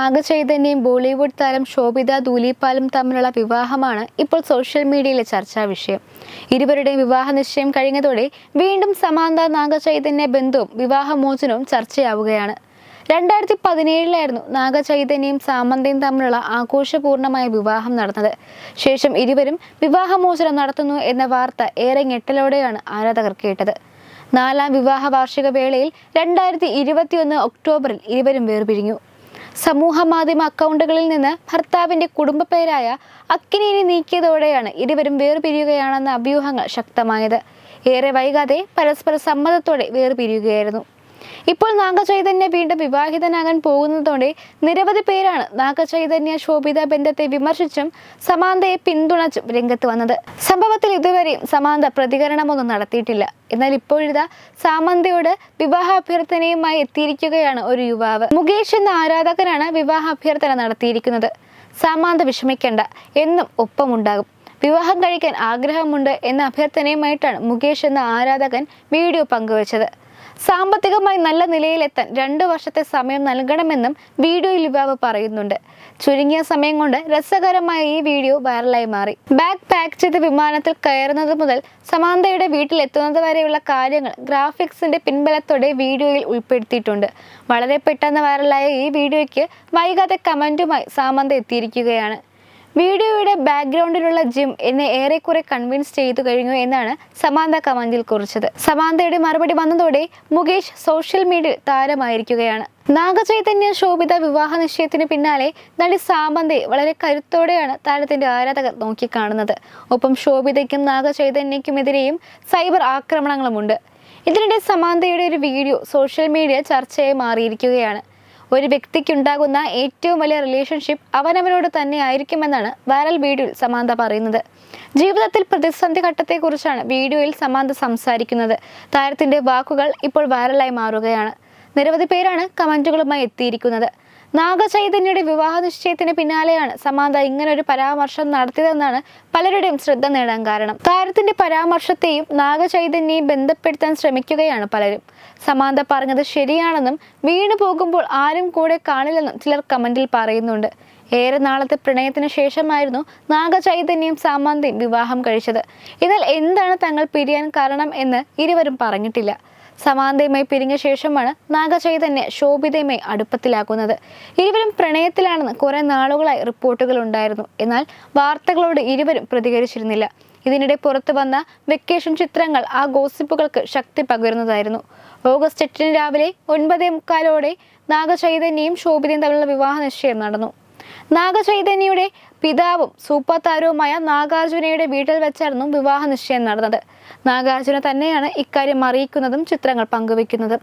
നാഗചൈതന്യയും ബോളിവുഡ് താരം ശോഭിത ദൂലിപ്പാലും തമ്മിലുള്ള വിവാഹമാണ് ഇപ്പോൾ സോഷ്യൽ മീഡിയയിലെ ചർച്ചാ വിഷയം. ഇരുവരുടെയും വിവാഹ നിശ്ചയം കഴിഞ്ഞതോടെ വീണ്ടും സമാന്ത നാഗ ചൈതന്യ ബന്ധവും വിവാഹമോചനവും ചർച്ചയാവുകയാണ്. രണ്ടായിരത്തി പതിനേഴിലായിരുന്നു നാഗചൈതന്യയും സാമന്തയും തമ്മിലുള്ള ആഘോഷപൂർണമായ വിവാഹം നടന്നത്. ശേഷം ഇരുവരും വിവാഹമോചനം നടത്തുന്നു എന്ന വാർത്ത ഏറെ ഞെട്ടലോടെയാണ് ആരാധകർ കേട്ടത്. നാലാം വിവാഹ വാർഷിക വേളയിൽ രണ്ടായിരത്തി ഇരുപത്തിയൊന്ന് ഒക്ടോബറിൽ ഇരുവരും വേർപിരിഞ്ഞു. സമൂഹ മാധ്യമ അക്കൗണ്ടുകളിൽ നിന്ന് ഭർത്താവിന്റെ കുടുംബ പേരായ അക്കിനേനി നീക്കിയതോടെയാണ് ഇരുവരും വേർപിരിയുകയാണെന്ന അഭ്യൂഹങ്ങൾ ശക്തമായത്. ഏറെ വൈകാതെ പരസ്പര സമ്മതത്തോടെ വേർപിരിയുകയായിരുന്നു. ഇപ്പോൾ നാഗചൈതന്യ വീണ്ടും വിവാഹിതനാകാൻ പോകുന്നതോടെ നിരവധി പേരാണ് നാഗചൈതന്യ ശോഭിത ബന്ധത്തെ വിമർശിച്ചും സമാന്തയെ പിന്തുണച്ചും രംഗത്ത് വന്നത്. സംഭവത്തിൽ ഇതുവരെയും സമാന്ത പ്രതികരണമൊന്നും നടത്തിയിട്ടില്ല. എന്നാൽ ഇപ്പോഴിതാ സാമന്തയോട് വിവാഹ അഭ്യർത്ഥനയുമായി എത്തിയിരിക്കുകയാണ് ഒരു യുവാവ്. മുകേഷ് എന്ന ആരാധകനാണ് വിവാഹ അഭ്യർത്ഥന നടത്തിയിരിക്കുന്നത്. സാമാന്ത വിഷമിക്കേണ്ട എന്നും ഒപ്പമുണ്ടാകും. വിവാഹം കഴിക്കാൻ ആഗ്രഹമുണ്ട് എന്ന അഭ്യർത്ഥനയുമായിട്ടാണ് മുകേഷ് എന്ന ആരാധകൻ വീഡിയോ പങ്കുവച്ചത്. സാമ്പത്തികമായി നല്ല നിലയിലെത്താൻ രണ്ട് വർഷത്തെ സമയം നൽകണമെന്നും വീഡിയോയിൽ യുവാവ് പറയുന്നുണ്ട്. ചുരുങ്ങിയ സമയം കൊണ്ട് രസകരമായ ഈ വീഡിയോ വൈറലായി മാറി. ബാഗ് പാക്ക് ചെയ്ത് വിമാനത്തിൽ കയറുന്നത് മുതൽ സമാന്തയുടെ വീട്ടിലെത്തുന്നത് വരെയുള്ള കാര്യങ്ങൾ ഗ്രാഫിക്സിന്റെ പിൻബലത്തോടെ വീഡിയോയിൽ ഉൾപ്പെടുത്തിയിട്ടുണ്ട്. വളരെ പെട്ടെന്ന് വൈറലായ ഈ വീഡിയോയ്ക്ക് വൈകാതെ കമന്റുമായി സാമന്ത എത്തിയിരിക്കുകയാണ്. വീഡിയോയുടെ ബാക്ക്ഗ്രൗണ്ടിലുള്ള ജിം എന്നെ ഏറെക്കുറെ കൺവിൻസ് ചെയ്തു കഴിഞ്ഞു എന്നാണ് സമാന്ത കമന്റിൽ കുറിച്ചത്. സമാന്തയുടെ മറുപടി വന്നതോടെ മുകേഷ് സോഷ്യൽ മീഡിയ താരമായിരിക്കുകയാണ്. നാഗചൈതന്യ ശോഭിത വിവാഹ നിശ്ചയത്തിന് പിന്നാലെ നടി സാമന്തെ വളരെ കരുത്തോടെയാണ് താരത്തിന്റെ ആരാധകർ നോക്കിക്കാണുന്നത്. ഒപ്പം ശോഭിതയ്ക്കും നാഗചൈതന്യക്കുമെതിരെയും സൈബർ ആക്രമണങ്ങളുമുണ്ട്. ഇതിനിടെ സമാന്തയുടെ ഒരു വീഡിയോ സോഷ്യൽ മീഡിയ ചർച്ചയായി മാറിയിരിക്കുകയാണ്. ഒരു വ്യക്തിക്കുണ്ടാകുന്ന ഏറ്റവും വലിയ റിലേഷൻഷിപ്പ് അവനവനോട് തന്നെ ആയിരിക്കുമെന്നാണ് വൈറൽ വീഡിയോയിൽ സമാന്ത പറയുന്നത്. ജീവിതത്തിൽ പ്രതിസന്ധി ഘട്ടത്തെക്കുറിച്ചാണ് വീഡിയോയിൽ സമാന്ത സംസാരിക്കുന്നത്. താരത്തിന്റെ വാക്കുകൾ ഇപ്പോൾ വൈറലായി മാറുകയാണ്. നിരവധി പേരാണ് കമന്റുകളുമായി എത്തിയിരിക്കുന്നത്. നാഗചൈതന്യയുടെ വിവാഹ നിശ്ചയത്തിന് പിന്നാലെയാണ് സമാന്ത ഒരു പരാമർശം നടത്തിയതെന്നാണ് പലരുടെയും ശ്രദ്ധ നേടാൻ കാരണം. താരത്തിന്റെ പരാമർശത്തെയും നാഗചൈതന്യയും ബന്ധപ്പെടുത്താൻ ശ്രമിക്കുകയാണ് പലരും. സമാന്ത പറഞ്ഞത് ശരിയാണെന്നും വീണു പോകുമ്പോൾ ആരും കൂടെ കാണില്ലെന്നും ചിലർ കമന്റിൽ പറയുന്നുണ്ട്. ഏറെ നാളത്തെ പ്രണയത്തിന് ശേഷമായിരുന്നു നാഗചൈതന്യയും സാമാന്തയും വിവാഹം കഴിച്ചത്. എന്നാൽ എന്താണ് തങ്ങൾ പിരിയാൻ കാരണം എന്ന് ഇരുവരും പറഞ്ഞിട്ടില്ല. സമാന്തയുമായി പിരിഞ്ഞ ശേഷമാണ് നാഗചൈതന്യ ശോഭിതയുമായി അടുപ്പത്തിലാക്കുന്നത് ഇരുവരും പ്രണയത്തിലാണെന്ന് കുറെ നാളുകളായി റിപ്പോർട്ടുകൾ ഉണ്ടായിരുന്നു. എന്നാൽ വാർത്തകളോട് ഇരുവരും പ്രതികരിച്ചിരുന്നില്ല. ഇതിനിടെ പുറത്തു വന്ന വെക്കേഷൻ ചിത്രങ്ങൾ ആ ഗോസിപ്പുകൾക്ക് ശക്തി പകരുന്നതായിരുന്നു. ഓഗസ്റ്റ് എട്ടിന് രാവിലെ ഒൻപതേ മുക്കാലോടെ നാഗചൈതന്യയും ശോഭിതയും തമ്മിലുള്ള വിവാഹ നിശ്ചയം നടന്നു. നാഗചൈതന്യയുടെ പിതാവും സൂപ്പർ താരവുമായ നാഗാർജുനയുടെ വീട്ടിൽ വെച്ചായിരുന്നു വിവാഹ നിശ്ചയം നടന്നത്. നാഗാർജുന തന്നെയാണ് ഇക്കാര്യം അറിയിക്കുന്നതും ചിത്രങ്ങൾ പങ്കുവെക്കുന്നതും